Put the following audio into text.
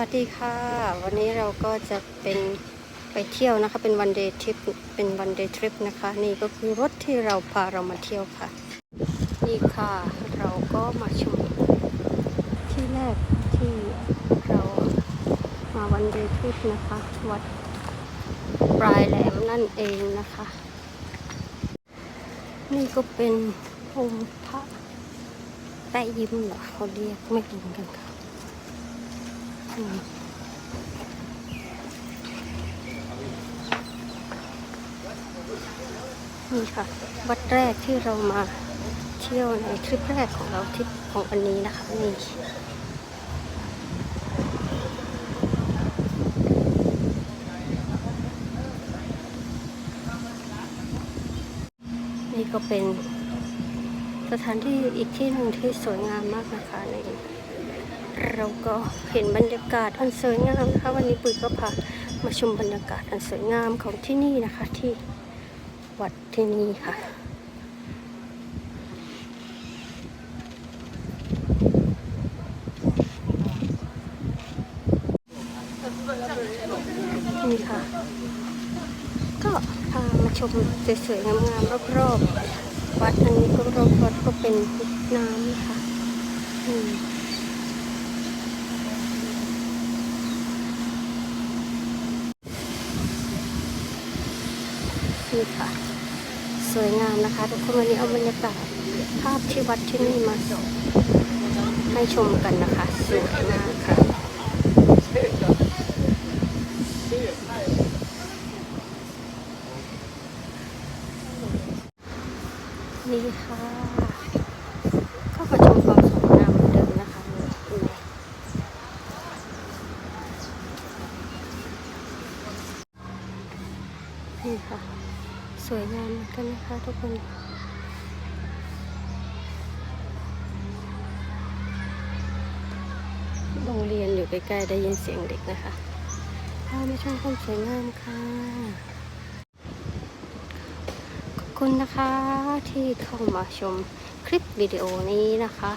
วัสดีค่ะ วันนี้เราก็จะเป็นไปเที่ยวนะคะ เป็นวันเดย์ทริปเป็นวันเดย์ทริปนะคะ นี่ก็คือรถที่เราพาเรามาเที่ยวค่ะ นี่ค่ะ เราก็มาชมที่แรกที่เรามาวันเดย์ทริปนะคะ วัดปลายแหลมนั่นเองนะคะ นี่ก็เป็นองค์พระแปะยิ้มเหรอเขาเรียกไม่รู้เหมือนกันค่ะ นี่ค่ะ วัดแรกที่เรามาเที่ยวในทริปแรกของเราทริปของวันนี้นะคะนี่นี่ก็เป็นสถานที่อีกที่หนึ่งที่สวยงามมากนะคะใน เราก็เห็นบรรยากาศอันสวยงามนะคะ วันนี้ปุ๋ยก็พามาชมบรรยากาศอันสวยงามของที่นี่นะคะ ที่วัดที่นี่ค่ะนี่ค่ะ ก็พามาชมสวยๆงามๆรอบๆวัดอันนี้ก็รอบวัดก็เป็นน้ำนะคะอืม นี่ค่ะ สวยงามนะคะทุกคนวันนี้เอาบรรยากาศภาพที่วัดที่นี่มาให้ชมกันนะคะ สวยมากค่ะนี่ค่ะก็มาชมความสวยงามเหมือนเดิมนะคะนี่ค่ะ วยงามกันนะคะทุกคนโรงเรียนอยู่ใกล้ๆได้ยินเสียงเด็กนะคะพามาชมความสวยงามค่ะ ขอบคุณนะคะที่เข้ามาชมคลิปวิดีโอนี้นะคะ